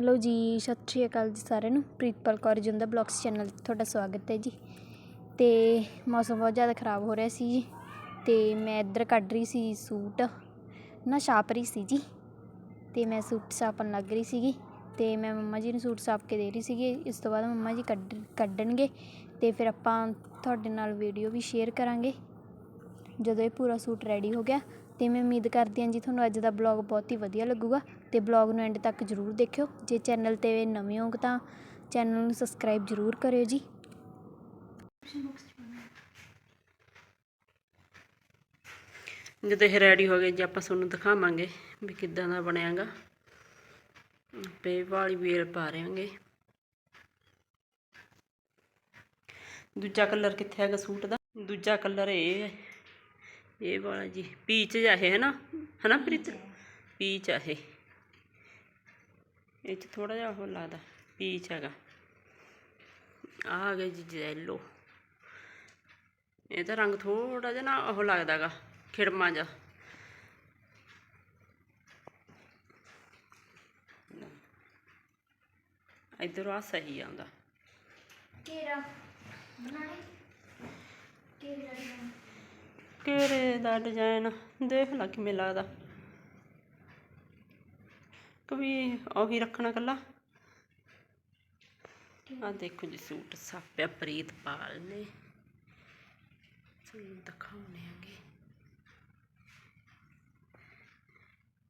Hello ਜੀ, ਸਤਿ ਸ਼੍ਰੀ ਅਕਾਲ ਜੀ ਸਾਰਿਆਂ ਨੂੰ। ਪ੍ਰੀਤਪਾਲ ਕੌਰ ਜੁੰਦਾ ਬਲੌਗਸ ਚੈਨਲ 'ਤੇ ਤੁਹਾਡਾ ਸਵਾਗਤ ਹੈ ਜੀ। ਤੇ ਮੌਸਮ ਬਹੁਤ ਜ਼ਿਆਦਾ ਖਰਾਬ ਹੋ ਰਿਹਾ ਸੀ ਜੀ। ਤੇ ਮੈਂ ਇੱਧਰ ਕੱਢ ਰਹੀ ਸੀ ਸੂਟ। ਨਾ ਛਾਪ ਰਹੀ ਸੀ ਜੀ। ਤੇ ਮੈਂ ਸੂਟ ਛਾਪਣ ਲੱਗ ਰਹੀ ਸੀਗੀ। ਤੇ ਮੈਂ ਮੰਮਾ ਜੀ ਨੂੰ ਸੂਟ ਛਾਪ ਕੇ ਦੇ ਰਹੀ ਸੀਗੀ। ਇਸ ਤੋਂ ਬਾਅਦ ਮੰਮਾ ਜੀ ਕੱਢ, ਕੱਢਣਗੇ। ਤੇ ਫਿਰ ਆਪਾਂ ਤੁਹਾਡੇ ਨਾਲ ਵੀਡੀਓ ਵੀ ਸ਼ੇਅਰ ਕਰਾਂਗੇ। ਜਦੋਂ ਇਹ ਪੂਰਾ ਸੂਟ ਰੈਡੀ ਹੋ ਗਿਆ ਤੇ ਮੈਂ ਉਮੀਦ ਕਰਦੀ ਹਾਂ ਜੀ ਤੁਹਾਨੂੰ ਅੱਜ ਦਾ ਬਲੌਗ ਬਹੁਤ ਹੀ ਵਧੀਆ ਲੱਗੂਗਾ ਤੇ ਬਲੌਗ ਨੂੰ ਐਂਡ ਤੱਕ ਜਰੂਰ ਦੇਖਿਓ। ਜੇ ਚੈਨਲ ਤੇ ਨਵੇਂ ਹੋ ਤਾਂ ਚੈਨਲ ਨੂੰ ਸਬਸਕ੍ਰਾਈਬ ਜਰੂਰ ਕਰਿਓ ਜੀ। ਜਦੋਂ ਇਹ ਰੈਡੀ ਹੋ ਗਏ ਜੀ, ਆਪਾਂ ਤੁਹਾਨੂੰ ਦਿਖਾਵਾਂਗੇ ਵੀ ਕਿੱਦਾਂ ਦਾ ਬਣਿਆਗਾ। ਪੇ ਵਾਲੀ ਵੇਲ ਪਾ ਰਹੇਗੇ ਦੂਜਾ ਕਲਰ ਕਿੱਥੇ ਹੈਗਾ ਸੂਟ ਦਾ? ਦੂਜਾ ਕਲਰ ਇਹ ਹੈ। ਇਹ ਵਾਲਾ ਜੀ, ਪੀਚ ਜਿਹਾ ਇਹ ਹੈ ਨਾ ਪ੍ਰੀਤ? ਪੀਚ ਆ ਇਹ। ਚ ਥੋੜਾ ਜਿਹਾ ਉਹ ਲੱਗਦਾ, ਪੀਚ ਹੈਗਾ। ਆ ਗਿਆ ਜੀ ਜੈਲੋ। ਇਹ ਤਾਂ ਰੰਗ ਥੋੜਾ ਜਿਹਾ ਨਾ ਉਹ ਲੱਗਦਾਗਾ ਖਿੜਮਾ ਜਿਹਾ। ਇਧਰ ਆ ਸਹੀ ਆਉਂਦਾ। ਕੇਰਾ ਬਣਾਣੇ ਕਿਹੜੇ ਦਾ ਡਿਜ਼ਾਈਨ ਦੇਖ ਲਾ ਕਿਵੇਂ ਲੱਗਦਾ। ਕਵੀ ਉਹੀ ਰੱਖਣਾ ਕੱਲਾ ਆ ਦੇਖੋ ਜੀ ਸੂਟ ਸਾਪਿਆ ਪ੍ਰੀਤਪਾਲ ਨੇ। ਤੁਹਾਨੂੰ ਦਿਖਾਉਣੇ ਆਂਗੇ।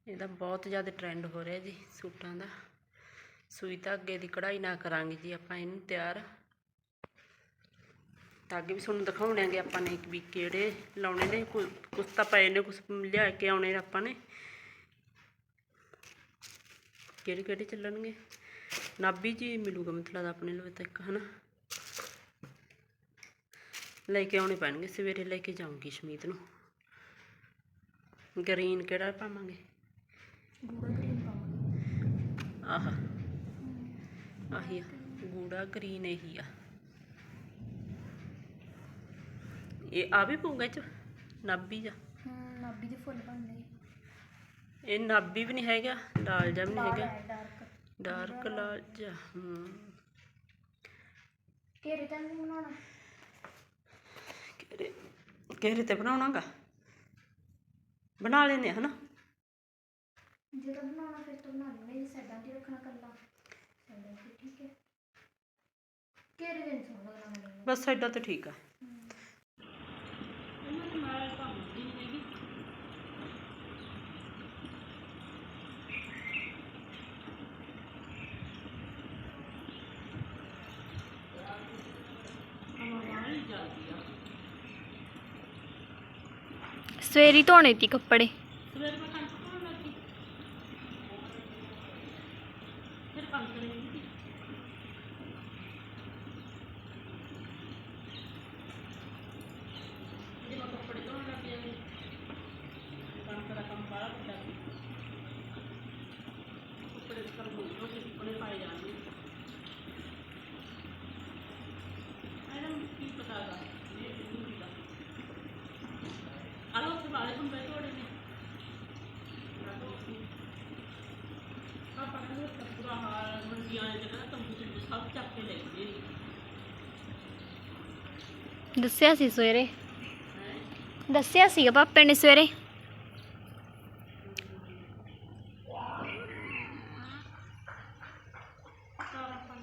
ਇਹਦਾ ਬਹੁਤ ਜ਼ਿਆਦਾ ਟ੍ਰੈਂਡ ਹੋ ਰਿਹਾ ਜੀ ਸੂਟਾਂ ਦਾ। ਸੂਈ ਧਾਗੇ ਦੀ ਕਢਾਈ ਨਾ ਕਰਾਂਗੇ ਜੀ ਆਪਾਂ, ਇਹਨੂੰ ਤਿਆਰ ਧਾਗੇ ਵੀ ਤੁਹਾਨੂੰ ਦਿਖਾਉਣੇ ਆਂਗੇ ਆਪਾਂ ਨੇ ਵੀ ਕਿਹੜੇ ਲਾਉਣੇ ਨੇ ਕੁ- ਕੁਛ ਤਾਂ ਪਏ ਨੇ ਕੁਛ ਲਿਆ ਕੇ ਆਉਣੇ ਨੇ ਆਪਾਂ ਨੇ। ਕਿਹੜੇ ਕਿਹੜੇ ਚੱਲਣਗੇ? ਨਾਭੀ ਜੀ ਮਿਲੂਗਾ ਮਤਲਬ ਆਪਣੇ ਲਵੇ ਤੱਕ ਹਨਾ? ਲੈ ਕੇ ਆਉਣੇ ਪੈਣਗੇ ਸਵੇਰੇ ਲੈ ਕੇ ਜਾਊਂਗੀ ਸ਼ਮੀਤ ਨੂੰ। ਗ੍ਰੀਨ ਕਿਹੜਾ ਪਾਵਾਂਗੇ? ਆਹ। ਆਹੀ ਗੂੜਾ ਗ੍ਰੀਨ ਇਹੀ ਆ। ਇਹ ਆ ਵੀ ਪਊਗਾ ਇਹ ਚ ਨਾਭੀ ਜਾ। ਹਮ ਨਾਭੀ ਦੇ ਫੁੱਲ ਬਣਨੇ ਇਹ ਨਾਭੀ ਵੀ ਨਹੀਂ ਹੈਗਾ ਲਾਲ ਜਿਹਾ ਵੀ ਨਹੀਂ ਹੈਗਾ। ਡਾਰਕ ਡਾਰਕ ਲਾਲ ਜਿਹਾ ਹੂੰ ਕੇਰੇ ਤਾਂ ਨਹੀਂ ਬਣਾਉਣਾ? ਤੇ ਬਣਾਉਣਾਗਾ। ਬਣਾ ਲੈਨੇ ਹਨਾ? ਜਦੋਂ ਬਣਾਉਣਾ ਫਿਰ ਤਾਂ ਬਣਾ ਲੈਣਾ ਇਹ ਸਾਈਡਾਂ ਤੇ ਰੱਖਣਾ ਕੱਲਾ ਸਾਈਡਾਂ ਤੇ ਠੀਕ ਹੈ। ਕੇਰੇ ਦੇ ਨਹੀਂ ਸੋਹਣਾ ਲੱਗਣਾ ਮੈਨੂੰ। ਬਸ ਐਡਾ ਤੇ ਠੀਕ ਆ। ਸਵੇਰੀ ਧੋਣੇ ਤੀ ਕੱਪੜੇ। ਸਵੇਰ ਮੈਂ ਕੰਨ ਪਾਉਣ ਲੱਗੀ। ਫਿਰ ਕੰਨ ਕਰੇਂਗੀ ਜੇ ਮੈਂ ਕੱਪੜੇ ਧੋਣ ਲੱਗ ਜਾਂਗੀ ਕੰਨ ਦਾ ਕੰਮ ਬਾਹਰ ਹੁੰਦਾ ਸੀ ਕੱਪੜੇ ਕਰ ਬੋਲੋ ਕਿ ਕੱਪੜੇ ਪਾਏ ਜਾਣਗੇ ਇਹਨਾਂ ਨੂੰ ਕੀ ਪਤਾ ਗਾ ਇਹ ਨਹੀਂ ਪਤਾ ਆਲੋ ਤੇ ਵਾਲੇ ਕੰਬੇ ਤੋੜੇ ਨੇ ਆਪਾਂ ਨੂੰ ਪੂਰਾ ਹਾਲ ਮੰਡੀਆਂ ਚ ਨਾ ਤੰਬੂ ਸਭ ਚੱਕ ਕੇ ਲੈ ਗਏ ਦੱਸਿਆ ਸੀ ਸਵੇਰੇ। ਦੱਸਿਆ ਸੀਗਾ ਪਾਪੇ ਨੇ ਸਵੇਰੇ। ਤਾਂ ਆਪਾਂ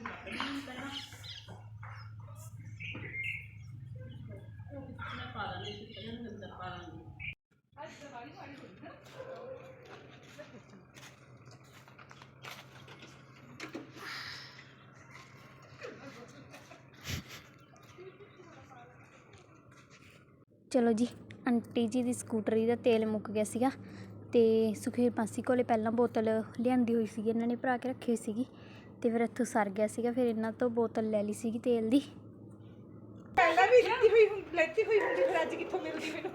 ਚਲੋ ਜੀ, ਆਂਟੀ ਜੀ ਦੀ ਸਕੂਟਰੀ ਦਾ ਤੇਲ ਮੁੱਕ ਗਿਆ ਸੀਗਾ ਤੇ ਸੁਖੀਰ ਮਾਸੀ ਕੋਲੇ ਪਹਿਲਾਂ ਬੋਤਲ ਲਿਆਂਦੀ ਹੋਈ ਸੀਗੀ, ਇਹਨਾਂ ਨੇ ਭਰਾ ਕੇ ਰੱਖੀ ਹੋਈ ਸੀਗੀ ਤੇ ਫਿਰ ਇੱਥੋਂ ਸਰ ਗਿਆ ਸੀਗਾ, ਫਿਰ ਇਹਨਾਂ ਤੋਂ ਬੋਤਲ ਲੈ ਲਈ ਸੀਗੀ ਤੇਲ ਦੀ। ਲੈਤੀ ਹੋਈ ਹੁੰ- ਹੁੰਦੀ ਫਿਰ ਅੱਜ ਕਿੱਥੋਂ ਮਿਲਦੀ ਮੈਨੂੰ?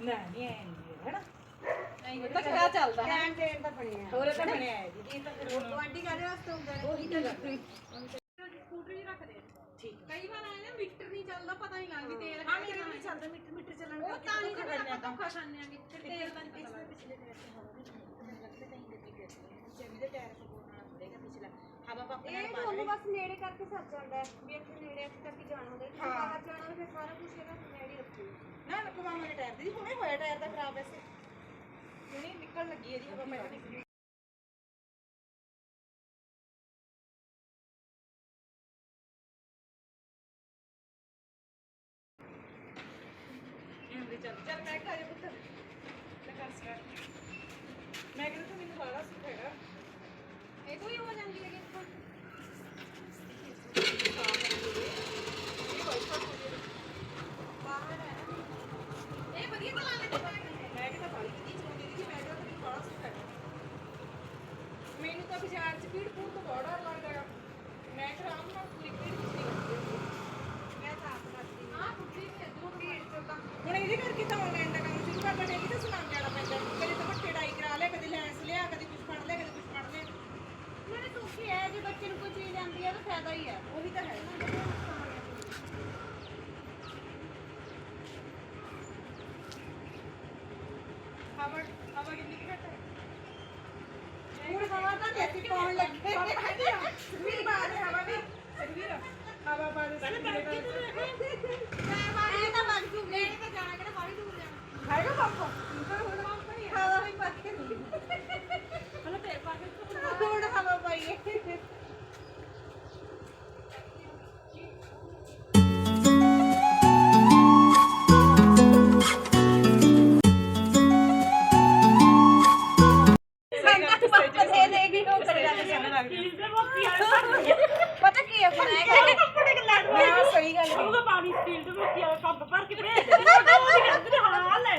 ਨਾ ਨਹੀਂ ਐ ਨਹੀਂ ਹੈਨਾ? ਨਹੀਂ ਤਾਂ ਕਿਹੜਾ ਚੱਲਦਾ ਹੈ ਟਾਈਮ ਟਾਈਮ ਤਾਂ ਬਣਿਆ। ਹੋਰ ਤਾਂ ਬਣਿਆ ਹੈ ਜੀ। ਇਹ ਤਾਂ ਫਿਰ ਉਹ ਕੁਆਂਟੀ ਕਾਦੇ ਵਾਸਤੇ ਹੁੰਦਾ ਹੈ? ਉਹੀ ਤਾਂ ਸਕੂਟਰ ਹੀ। ਰੱਖਦੇ ਠੀਕ ਕਈ ਵਾਰ ਆਏ ਨਾ ਮੀਟਰ ਨਹੀਂ ਚੱਲਦਾ ਪਤਾ ਨਹੀਂ ਲੱਗਦੀ ਤੇਲ ਹਾਂ ਮੀਟਰ ਨਹੀਂ ਚੱਲਦਾ ਮੀਟਰ ਮੀਟਰ ਚੱਲਣ ਉਹ ਤਾਂ ਨਹੀਂ ਆਪਾਂ ਧੋਖਾ ਖਾਂਦੇ ਆਂਗੇ ਤੇ ਤੇਲ ਦਾ ਪਿਛਲੇ ਪਿਛਲੇ ਹਵਾ ਪੱਪ ਨਾਲ ਇਹ ਪਾ ਤੁਹਾਨੂੰ ਲੈਣੇ ਬਸ ਨੇੜੇ ਕਰਕੇ ਸਰ ਜਾਂਦਾ ਹੈ ਵੀ ਇੱਥੇ ਨੇੜੇ ਇੱਥੇ ਤੱਕ ਹੀ ਜਾਣਾ ਹੁੰਦਾ ਹੈ। ਜੇ ਹਾਂ। ਬਾਹਰ ਜਾਣਾ ਹੋਵੇ ਫਿਰ ਸਾਰਾ ਕੁਝ ਇਹਦਾ ਨੇੜੇ ਹੀ ਰੱਖੋ ਨਾ ਰਕਵਾ ਮੇਰੇ ਟਾਇਰ ਦੀ ਹੁਣੇ ਹੋਇਆ ਟਾਇਰ ਦਾ ਖਰਾਬ ਵੈਸੇ। ਹੁਣੇ ਨਿਕਲ ਲੱਗੀ ਇਹਦੀ ਹਵਾ ਮੈਂ ਨਿਕਲੀ। ਚੱਲ ਚੱਲ ਮੈਂ ਖਾ ਜਾ ਪੁੱਤ। ਲੈ ਕਰ ਸਟਾਰਟ ਮੈਂ ਕਹਿੰਦਾ ਤੂੰ ਮੈਨੂੰ ਬਾਲਾ ਸੁਖ ਹੈਗਾ ਇਹ ਹੀ ਜਾਂਦੀ ਹੈ ਇਹ ਵਧੀਆ ਮੈਂ ਕਿਹਾ ਚਲਾਉਂਦੀ ਮੈਂ ਕਿਹਾ ਸੁਖ ਮੈਨੂੰ ਤਾਂ ਬਾਜ਼ਾਰ ਚ ਭੀੜ ਭੂੜ ਤੋਂ ਬੜਾ ਡਰ ਲੱਗਦਾ ਹੈਗਾ ਮੈਂ ਨਾਲ ਨਹੀਂ ਤਾਂ ਆਪ ਕਰਦੀ ਹਾਂ ਭੀੜ ਤਾਂ ਹੁਣ ਇਹਦੇ ਕਰਕੇ ਤਾਂ ਆਨਲਾਈਨ ਦਾ ਕੰਮ ਸ਼ੁਰੂ ਕਰਨਾ ਡੇਲੀ ਤਾਂ ਸਮਾਨ ਜਾਣਾ ਪੈਂਦਾ ਕਦੇ ਤਾਂ ਮੱਠੇ ਡਾਈ ਕਰਾ ਲਿਆ ਕਦੇ ਲੈਂਸ ਲਿਆ ਕਦੇ ਕੁਝ ਫੜ ਲਿਆ ਕਦੇ ਕੁਝ ਫੜ ਲਿਆ ਨਾਲੇ ਸੌਖੀ ਹੈ ਜੇ ਬੱਚੇ ਨੂੰ ਕੋਈ ਚੀਜ਼ ਆਉਂਦੀ ਹੈ ਤਾਂ ਫਾਇਦਾ ਹੀ ਹੈ ਉਹੀ ਤਾਂ ਹੈ। ਹਵਾ ਹਵਾ ਕਿੰਨੀ ਕੁ ਘੱਟ ਹੈ? ਹੁਣ ਹਵਾ ਤਾਂ ਦੇਸੀ ਪਾਉਣ ਲੱਗੇ। ਵੀਰ ਬਾਹਰ ਹਵਾ ਵੀ ਵੀਰ ਹਵਾ ਬਾਹਰ ਮੈਂ ਬਾਹਰ ਤਾਂ ਵਗ ਜੂ ਨੇੜੇ ਤਾਂ ਜਾਣਾ ਕਿਹੜਾ ਬਾਹਲੀ ਦੂਰ ਜਾਣਾ। ਹੈਗਾ ਪਾਪਾ? ਪਤਾ ਕੀ ਹੈ ਹੁਣ ਇਹ ਕੱਪੜੇ ਕਿ ਲੱਗ ਹਾਂ ਸਹੀ ਗੱਲ ਹੈ। ਉਹਦਾ ਪਾਣੀ ਸਟੀਲ ਦੇ ਵਿੱਚ ਆ ਕੱਪ ਭਰ ਕੇ ਦੇ। ਕਹਿੰਦੇ ਹਾਂ ਲੈ।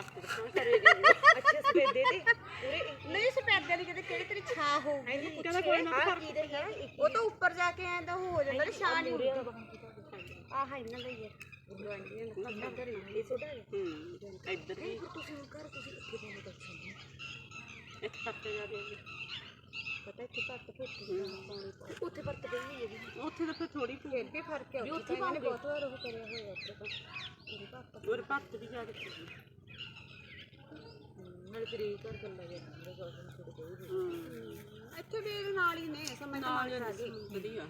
ਵਾਸਤੇ ਦਿਖਾਂ ਕਰੇ ਦੀ ਅੱਛੇ ਸਫੇਦੇ ਦੇ ਪੂਰੇ ਨਹੀਂ ਸਪੈਦੇ ਦੀ ਕਿਤੇ ਕਿਹੜੀ ਤੇਰੀ ਛਾਂ ਹੋਊਗੀ ਕਹਿੰਦਾ ਕੋਈ ਨਾ ਆਹ ਕੀ ਦੇ ਉਹ ਤਾਂ ਉੱਪਰ ਜਾ ਕੇ ਐਂ ਤਾਂ ਉਹ ਹੋ ਜਾਂਦਾ ਨਿਸ਼ਾਨ ਹੀ ਹੁੰਦਾ ਆਹ ਇਹਨਾਂ ਦਾ ਹੀ ਹੈ ਗਵਾਂਢੀਆਂ ਦਾ ਲੱਗਾ ਘਰੇ ਇਹ ਛੋਟਾ ਹੈ ਹੂੰ ਇੱਧਰ ਵੀ ਤੁਸੀਂ ਹੁਣ ਘਰ ਤੁਸੀਂ ਇੱਥੇ ਬੰਦ ਕਰ ਸਕਦੇ ਇੱਕ ਪੱਤੇ ਜਾ ਦੇ ਪਤਾ ਇੱਥੇ ਪੱਤ ਫੁੱਟੀ ਪਾਣੀ ਪਾਓ। ਉੱਥੇ ਪੱਤ ਪਈ ਹੋਈ ਹੈ ਜੀ ਉੱਥੇ ਤਾਂ ਫਿਰ ਥੋੜੀ ਫਿਰ ਵੀ ਫ਼ਰਕ ਹੈ ਉੱਥੇ ਤਾਂ ਇਹਨੇ ਬਹੁਤ ਵਾਰ ਉਹ ਕਰਿਆ ਹੋਇਆ ਉੱਥੇ ਤਾਂ ਉਹਦੇ ਪੱਤ ਹੋਰ ਪੱਤ ਵੀ ਜਾ ਕੇ ਨਾਲ ਫਿਰ ਇਹ ਘਰ ਗੱਲਾਂ ਜਾਂਦੀਆਂ ਗੌਰਮੈਂਟ ਛੋੜ ਗਈ ਹੂੰ। ਇੱਥੇ ਵੀ ਇਹਦੇ ਨਾਲ ਹੀ ਨੇ ਸਮੇਂ ਤਾਂ ਨਾਲ ਨਾਲ ਹੀ ਵਧੀਆ।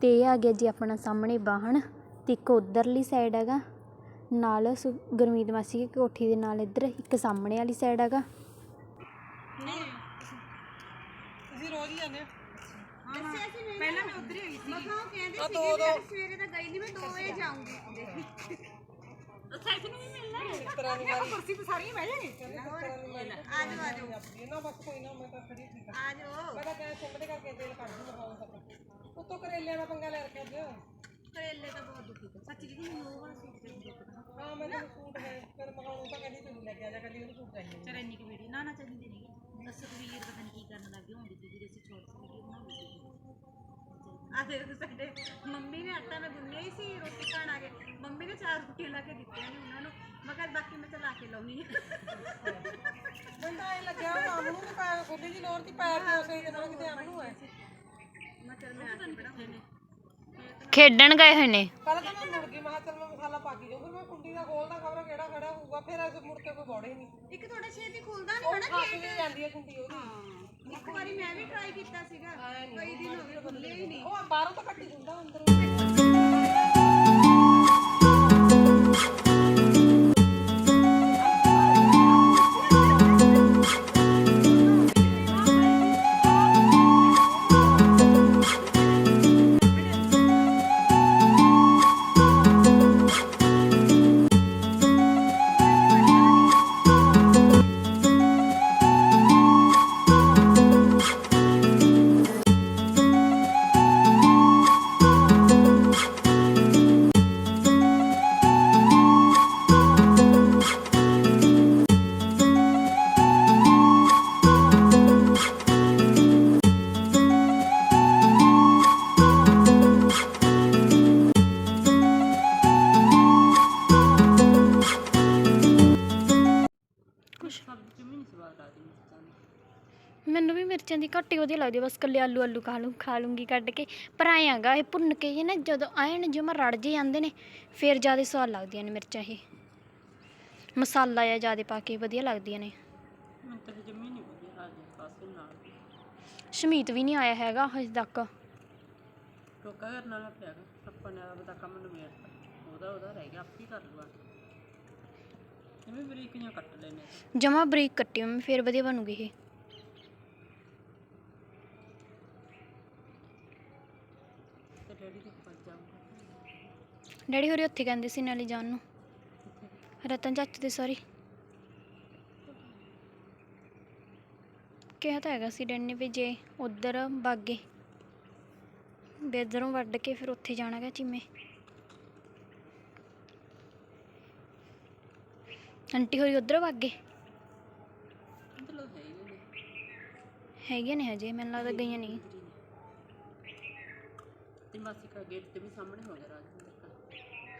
ਤੇ ਇਹ ਆ ਗਿਆ ਜੀ ਆਪਣਾ ਸਾਹਮਣੇ ਵਾਹਣ ਤੇ ਇੱਕ ਉਧਰਲੀ ਸਾਈਡ ਹੈਗਾ। ਨਾਲ ਸੁ- ਗੁਰਮੀਤ ਮਾਸੀ ਦੀ ਕੋਠੀ ਦੇ ਨਾਲ ਇੱਧਰ ਇੱਕ ਸਾਹਮਣੇ ਵਾਲੀ ਸਾਈਡ ਹੈਗਾ। ਤੁਸੀਂ ਰੋਜ਼ ਹੀ ਜਾਂਦੇ ਹੋ। ਦੱਸਿਆ ਸੀ ਮੈਂ ਪਹਿਲਾਂ ਮੈਂ ਉੱਧਰ ਹੀ ਆਈ ਸੀ। ਮੈਂ ਕਿਹਾ ਉਹ ਕਹਿੰਦੇ ਸੀ ਕਿ ਮੈਂ ਸਵੇਰੇ ਤਾਂ ਗਈ ਨਹੀਂ ਮੈਂ 2 ਵਜੇ ਜਾਊਂਗੀ। ਇਸ ਤਰ੍ਹਾਂ ਦੀ ਵਾਰੀ ਕੁਰਸੀ ਤੇ ਸਾਰੀਆਂ ਬਹਿ ਜਾਣਗੇ ਆ ਜਾਓ ਆ ਜਾਓ ਨਾ ਬਸ ਕੋਈ ਨਾ ਮੈਂ ਤਾਂ ਖੜੀ ਠੀਕ ਆ। ਜਾਓ ਮੈਂ ਤਾਂ ਕਹਿ ਚੰਬਦੇ ਕਰਕੇ ਤੇਲ ਕੱਢ ਦੂੰ ਮਖਾਉਂ ਤੱਕ ਉੱਤੋਂ ਕਰੇਲਿਆਂ ਦਾ ਪੰਗਾ ਲੈ ਰੱਖਿਆ ਅੱਜ। ਕਰੇਲੇ ਤਾਂ ਬਹੁਤ ਦੁਖੀ ਕਰ ਸੱਚ ਜੀ ਮੈਨੂੰ ਉਹ ਵਾਲਾ ਸੂਟ ਚਾਹੀਦਾ ਹਾਂ ਮੈਂ ਤਾਂ ਸੂਟ ਹੈ ਫਿਰ ਮਖਾਉਂ ਤਾਂ ਕਹਿੰਦੀ ਤੈਨੂੰ ਲੈ ਕੇ ਆ ਜਾ ਕਹਿੰਦੀ ਉਹਨੂੰ ਸੂਟ ਚਾਹੀਦਾ। ਚਲ ਇੰਨੀ ਕੁ ਵੀਡੀਓ ਨਾ ਨਾ ਚਾਹੀਦੀ ਨਹੀਂ ਦੱਸੋ ਵੀਰ ਪਤਾ ਨਹੀਂ ਕੀ ਕਰਨ ਲੱਗੇ ਹੋਣਗੇ ਦੀਦੀ ਅਸੀਂ ਛੋਟ ਵੀਡੀਓ ਬਣਾਉਂਦੇ ਸੀ ਆ ਦੇਖੋ ਸਾਡੇ ਮੰਮੀ ਨੇ ਆਟਾ ਮੈਂ ਗੁੰਨਿਆ ਹੀ ਸੀ ਰੋਟੀ ਖਾਣ ਆ ਗਏ। ਮੰਮੀ ਨੇ ਚਾਰ ਰੋਟੀਆਂ ਲਾ ਕੇ ਦਿੱਤੀਆਂ ਨੇ ਉਹਨਾਂ ਨੂੰ। ਮੈਂ ਕਿਹਾ ਬਾਕੀ ਮੈਂ ਚਲਾ ਕੇ ਲਾਉਣੀ ਹੈ। ਬੰਦਾ ਐ ਲੱਗਿਆ ਕੰਮ ਨੂੰ ਤੇ ਪਾ ਗੋਡੀ ਦੀ ਲੋੜ ਤੀ ਪੈਰ ਤੇ ਉਸੇ ਜਦੋਂ ਕਿਤੇ ਆਮ ਨੂੰ ਹੈ। ਮੈਂ ਚੱਲ ਮੈਂ ਆ ਕੇ ਬਣਾ ਖੇਡਣ ਗਏ ਹੋਏ ਨੇ। ਪਹਿਲਾਂ ਤਾਂ ਮੈਂ ਮੁੜ ਗਈ ਮੈਂ ਕਿਹਾ ਚੱਲ ਮੈਂ ਮਸਾਲਾ ਪਾ ਕੇ ਜਾਊਂ। ਫਿਰ ਮੈਂ ਕੁੰਡੀ ਦਾ ਖੋਲਦਾ ਖਬਰ ਕਿਹੜਾ ਖੜਾ ਹੋਊਗਾ ਫਿਰ ਅਸੀਂ ਮੁੜ ਕੇ ਕੋਈ ਬੋੜੇ ਨਹੀਂ। ਇੱਕ ਥੋੜਾ ਛੇਤੀ ਖੁੱਲਦਾ ਨਹੀਂ ਹਨਾ ਫਸ ਜਿਹੀ ਜਾਂਦੀ ਹੈ ਕੁੰਡੀ ਉਹਦੀ। ਇੱਕ ਵਾਰੀ ਮੈਂ ਵੀ ਟਰਾਈ ਕੀਤਾ ਸੀਗਾ ਕਈ ਦਿਨ ਹੋ ਗਏ ਖੁੱਲੇ ਹੀ ਨਹੀਂ। ਉਹ ਬਾਹਰੋਂ ਤਾਂ ਕੱਟੀ ਹੁੰਦਾ ਅੰਦਰੋਂ। ਹੀ ਵਧੀਆ ਲੱਗਦੀ ਆ, ਬਸ ਕੱਲੇ ਆਲੂ ਆਲੂ ਖਾ ਲੂੰ ਖਾ ਲੂੰਗੀ ਕੱਢ ਕੇ। ਪਰ ਐਂ ਹੈਗਾ ਇਹ ਭੁੰਨ ਕੇ ਇਹ ਨਾ ਜਦੋਂ ਐਨ ਜਿਵੇਂ ਰੜ ਜੇ ਜਾਂਦੇ ਨੇ ਫਿਰ ਜ਼ਿਆਦਾ ਸਵਾਦ ਲੱਗਦੀਆਂ ਨੇ ਮਿਰਚਾਂ ਇਹ। ਮਸਾਲਾ ਜਾਂ ਜ਼ਿਆਦਾ ਪਾ ਕੇ ਵਧੀਆ ਲੱਗਦੀਆਂ ਨੇ। ਮੈਨੂੰ ਤਾਂ ਜੰਮੀ ਨਹੀਂ ਵਧੀਆ ਲੱਗਦੀ ਪਾਸੇ ਨਾਲ। ਸ਼ਮੀਤ ਵੀ ਨਹੀਂ ਆਇਆ ਹੈਗਾ ਹਜੇ ਤੱਕ। ਟੋਕਾ ਕਰਨ ਵਾਲਾ ਪਿਆ ਗਾ। ਆਪਾਂ ਨੇ ਆਪਦਾ ਕੰਮ ਨਿਬੇੜਤਾ। ਉਹਦਾ ਉਹਦਾ ਰਹਿ ਗਿਆ ਆਪੇ ਕਰ ਲੂਆ ਜਿਵੇਂ ਬਰੀਕੀਆਂ ਕੱਟ ਲੈਣੇ ਜਮਾ ਬਰੀਕ ਕੱਟੀ ਮੈਂ ਫਿਰ ਵਧੀਆ ਬਣੂਗੀ ਇਹ ਤੇ ਡੈਡੀ ਦੇ ਕੋਲ ਜਾਊਂਗਾ ਡੈਡੀ ਹੋਰੀ ਉੱਥੇ ਕਹਿੰਦੇ ਸੀ ਨਾਲੇ ਜਾਣ ਨੂੰ। ਰਤਨ ਚਾਚੂ ਦੇ ਸੌਰੀ ਕਿਹਾ ਤਾਂ ਹੈਗਾ ਸੀ ਡੈਡੀ ਨੇ ਵੀ ਜੇ ਉਧਰ ਬਾਗੇ, ਵੀ ਵੱਢ ਕੇ ਫਿਰ ਉੱਥੇ ਜਾਣਾ ਚੀਮੇ। ਆਂਟੀ ਹੋਰੀ ਉਧਰ ਬਾਗੇ? ਮਤਲਬ ਹੈਗੀਆਂ ਨੇ ਹਜੇ, ਮੈਨੂੰ ਲੱਗਦਾ ਗਈਆਂ ਨਹੀਂ। ਤੇ ਮਾਸੀ ਕਾ ਗੇਟ ਤੇ ਵੀ ਸਾਹਮਣੇ ਹੋ ਗਿਆ ਰਾਜਿੰਦਰ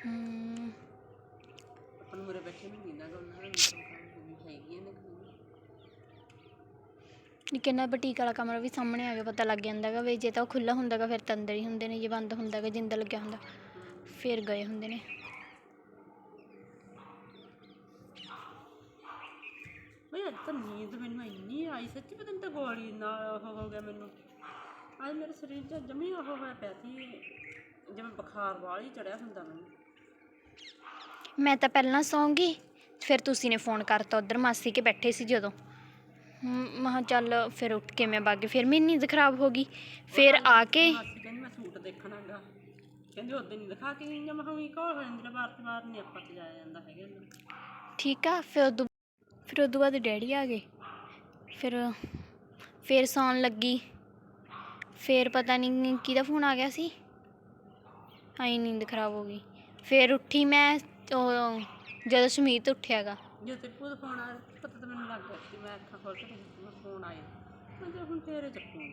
ਹਮ, ਆਪਾਂ ਨੂੰ ਮੁਰੇ ਬੈਠੇ ਨਹੀਂ ਦਿੰਦਾ ਗਾ ਉਹਨਾਂ ਦਾ ਮੀਟਿੰਗ ਕੰਮ ਹੈਗੀਆਂ ਨੇ ਨਿੱਕੇ ਨਾਲ ਬੁਟੀਕ ਵਾਲਾ ਕਮਰਾ ਵੀ ਸਾਹਮਣੇ ਆ ਗਿਆ ਪਤਾ ਲੱਗ ਜਾਂਦਾ ਗਾ ਵੀ ਜੇ ਤਾਂ ਉਹ ਖੁੱਲਾ ਹੁੰਦਾਗਾ ਫਿਰ ਤਾਂ ਅੰਦਰ ਹੀ ਹੁੰਦੇ ਨੇ ਜੇ ਬੰਦ ਹੁੰਦਾਗਾ ਜਿੰਦਾ ਲੱਗਿਆ ਹੁੰਦਾ। ਫਿਰ ਗਏ ਹੁੰਦੇ ਨੇ। ਬਈ ਅੱਜ ਤਾਂ ਨੀਂਦ ਮੈਨੂੰ ਇੰਨੀ ਆਈ ਸੱਚੀ ਪਤਾ ਨਹੀਂ ਤਾਂ ਗੋਲੀ ਨਾਲ ਉਹ ਹੋ ਗਿਆ ਮੈਨੂੰ। ਅੱਜ ਮੇਰੇ ਸਰੀਰ 'ਚ ਜਮੀ ਉਹ ਹੋਇਆ ਪਿਆ ਸੀ ਜਿਵੇਂ ਬੁਖਾਰ ਵਾਲੀ ਚੜਿਆ ਹੁੰਦਾ ਮੈਨੂੰ। ਮੈਂ ਤਾਂ ਪਹਿਲਾਂ ਸੌਂਗੀ ਫਿਰ ਤੁਸੀਂ ਨੇ ਫੋਨ ਕਰਤਾ ਉਧਰ ਮਾਸੀ ਕੇ ਬੈਠੇ ਸੀ ਜਦੋਂ। ਮਹਾ ਚੱਲ ਫਿਰ ਉੱਠ ਕੇ ਮੈਂ ਬਾਗੀ ਫਿਰ ਮੇਰੀ ਨੀਂਦ ਖਰਾਬ ਹੋ ਗਈ। ਫਿਰ ਆ ਕੇ ਮਾਸੀ ਕਹਿੰਦੀ ਮੈਂ ਸੂਟ ਦੇਖਣਾਗਾ ਕਹਿੰਦੀ ਉਦੋਂ ਨਹੀਂ ਦਿਖਾ ਕੇ ਗਈਆਂ ਮੈਂ ਹੁਣੀ ਕੋਲ ਹੋ ਜਾਂਦੀ ਨੇ ਬਾਰ ਤੇ ਬਾਰ ਨਹੀਂ ਆਪਾਂ ਤੇ ਜਾਇਆ ਜਾਂਦਾ ਹੈਗਾ। ਨਾ ਠੀਕ ਆ ਫਿਰ ਉਦੋਂ ਫਿਰ ਉਦੋਂ ਬਾਅਦ ਡੈਡੀ ਆ ਗਏ। ਫਿਰ ਫਿਰ ਸੌਣ ਲੱਗੀ। ਫਿਰ ਪਤਾ ਨਹੀਂ ਕਿਹਦਾ ਫੋਨ ਆ ਗਿਆ ਸੀ। ਆਈ ਨੀਂਦ ਖਰਾਬ ਹੋ ਗਈ। ਫਿਰ ਉੱਠੀ ਮੈਂ ਉਹ ਜਦੋਂ ਸ਼ਮੀਤ ਉੱਠਿਆਗਾ। ਜੇ ਤੇ ਪੂਰਾ ਫੋਨ ਆਇਆ ਪਤਾ ਤਾਂ ਮੈਨੂੰ ਲੱਗ ਗਿਆ ਕਿ ਮੈਂ ਅੱਖਾਂ ਖੋਲ ਕੇ ਦੇਖੀ ਮੈਂ ਫੋਨ ਆਇਆ। ਮੈਂ ਕਿਹਾ ਹੁਣ ਤੇਰੇ ਚੱਕੂਗੀ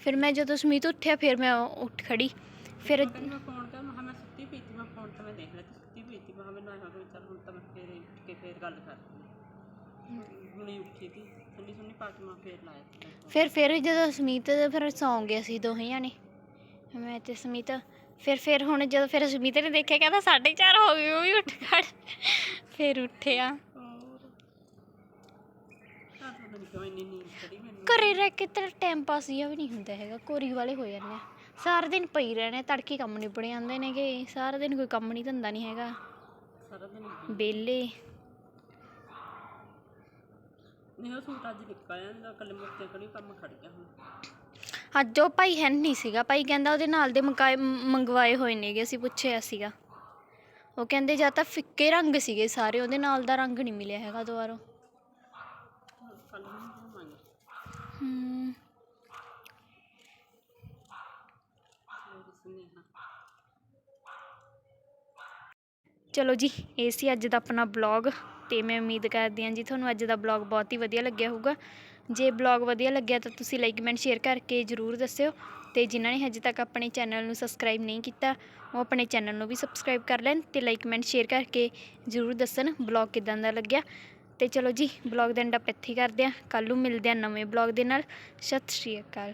ਫਿਰ ਮੈਂ ਜਦੋਂ ਸ਼ਮੀਤ ਉੱਠਿਆ ਫਿਰ ਮੈਂ ਉੱਠ ਖੜੀ। ਫਿਰ ਕਹਿੰਦੀ ਮੈਂ ਫੋਨ ਕਰ ਮੈਂ ਕਿਹਾ ਮੈਂ ਸੁੱਤੀ ਪਈ ਸੀ ਮੈਂ ਫੋਨ ਤਾਂ ਮੈਂ ਦੇਖ ਲਿਆ ਤੇ ਸੁੱਤੀ ਪਈ ਸੀ। ਮੈਂ ਕਿਹਾ ਮੈਨੂੰ ਆਇਆ ਹੋਇਆ ਚੱਲ ਹੁਣ ਤਾਂ ਮੈਂ ਫੇਰ ਉੱਠ ਕੇ ਫੇਰ ਗੱਲ ਕਰਦੀ ਹੁਣੀ ਉੱਠੀ ਸੀ ਠੰਡੀ ਸੁਣੀ ਪਾ ਕੇ ਮੈਂ ਫੇਰ ਲਾਇਆ ਸੀ। phone। ਫਿਰ ਫਿਰ ਜਦੋਂ ਸਮੀਤ ਫਿਰ ਸੌਂ ਗਏ ਸੀ ਦੋਹੇ ਜਾਣੇ। ਮੈਂ ਤੇ ਸਮੀਤ, ਫਿਰ ਫਿਰ ਹੁਣ ਜਦੋਂ ਫਿਰ ਸਮੀਤ ਨੇ ਦੇਖਿਆ, ਕਹਿੰਦਾ 4:30 ਹੋ ਗਏ, ਉਹ ਵੀ ਉੱਠ ਖੜ। ਫਿਰ ਉੱਠਿਆ। ਘਰੇ ਰਹਿ ਕੇ ਤੇਰਾ ਟਾਈਮ ਪਾਸ ਜਿਹਾ ਵੀ ਨਹੀਂ ਹੁੰਦਾ ਹੈਗਾ ਕੋਰੀ ਵਾਲੇ ਹੋ ਜਾਂਦੇ ਆ। ਸਾਰਾ ਦਿਨ ਪਈ ਰਹਿਣੇ, ਤੜਕੇ ਕੰਮ ਨਿਬੜੇ ਜਾਂਦੇ ਨੇਗੇ, ਸਾਰਾ ਦਿਨ ਕੋਈ ਕੰਮ ਨਹੀਂ ਧੰਦਾ ਨਹੀਂ ਹੈਗਾ। ਸਾਰਾ ਦਿਨ ਵਿਹਲੇ। ਨਹੀਂ, ਉਹ ਸੂਟ ਅੱਜ ਨਿਕਲ ਜਾਂਦਾ ਕੱਲੇ ਮੁੱਕੇ ਕੜੀ ਕੰਮ ਖੜ ਗਿਆ ਹੁਣ। ਅੱਜ ਉਹ ਭਾਈ ਹੈ ਨਹੀਂ ਸੀਗਾ। ਭਾਈ ਕਹਿੰਦਾ ਉਹਦੇ ਨਾਲ ਦੇ ਮਕਾਏ ਮੰਗਵਾਏ ਹੋਏ ਨੇਗੇ, ਅਸੀਂ ਪੁੱਛਿਆ ਸੀਗਾ। ਉਹ ਕਹਿੰਦੇ ਜਾਂ ਤਾਂ ਫਿੱਕੇ ਰੰਗ ਸੀਗੇ ਸਾਰੇ, ਉਹਦੇ ਨਾਲ ਦਾ ਰੰਗ ਨਹੀਂ ਮਿਲਿਆ ਹੈਗਾ ਦੁਬਾਰਾ। ਕੱਲ ਚਲੋ ਜੀ, ਇਹ ਸੀ ਅੱਜ ਦਾ ਆਪਣਾ ਬਲੌਗ ਤੇ ਮੈਂ ਉਮੀਦ ਕਰਦੀ ਹਾਂ ਜੀ ਤੁਹਾਨੂੰ ਅੱਜ ਦਾ ਬਲੌਗ ਬਹੁਤ ਹੀ ਵਧੀਆ ਲੱਗਿਆ ਹੋਊਗਾ। ਜੇ ਬਲੌਗ ਵਧੀਆ ਲੱਗਿਆ ਤਾਂ ਤੁਸੀਂ ਲਾਈਕ ਕਮੈਂਟ ਸ਼ੇਅਰ ਕਰਕੇ ਜਰੂਰ ਦੱਸਿਓ। ਤੇ ਜਿਨ੍ਹਾਂ ਨੇ ਹਜੇ ਤੱਕ ਆਪਣੇ ਚੈਨਲ ਨੂੰ ਸਬਸਕ੍ਰਾਈਬ ਨਹੀਂ ਕੀਤਾ, ਉਹ ਆਪਣੇ ਚੈਨਲ ਨੂੰ ਵੀ ਸਬਸਕ੍ਰਾਈਬ ਕਰ ਲੈਣ ਤੇ ਲਾਈਕ ਕਮੈਂਟ ਸ਼ੇਅਰ ਕਰਕੇ ਜਰੂਰ ਦੱਸਣ ਬਲੌਗ ਕਿਦਾਂ ਦਾ ਲੱਗਿਆ। ਤੇ ਚਲੋ ਜੀ ਬਲੌਗ ਦਾ ਐਂਡ ਅਪ ਇੱਥੇ ਕਰਦੇ ਹਾਂ। ਕੱਲ੍ਹ ਨੂੰ ਮਿਲਦੇ ਹਾਂ ਨਵੇਂ ਬਲੌਗ ਦੇ ਨਾਲ। ਸਤਿ ਸ਼੍ਰੀ ਅਕਾਲ।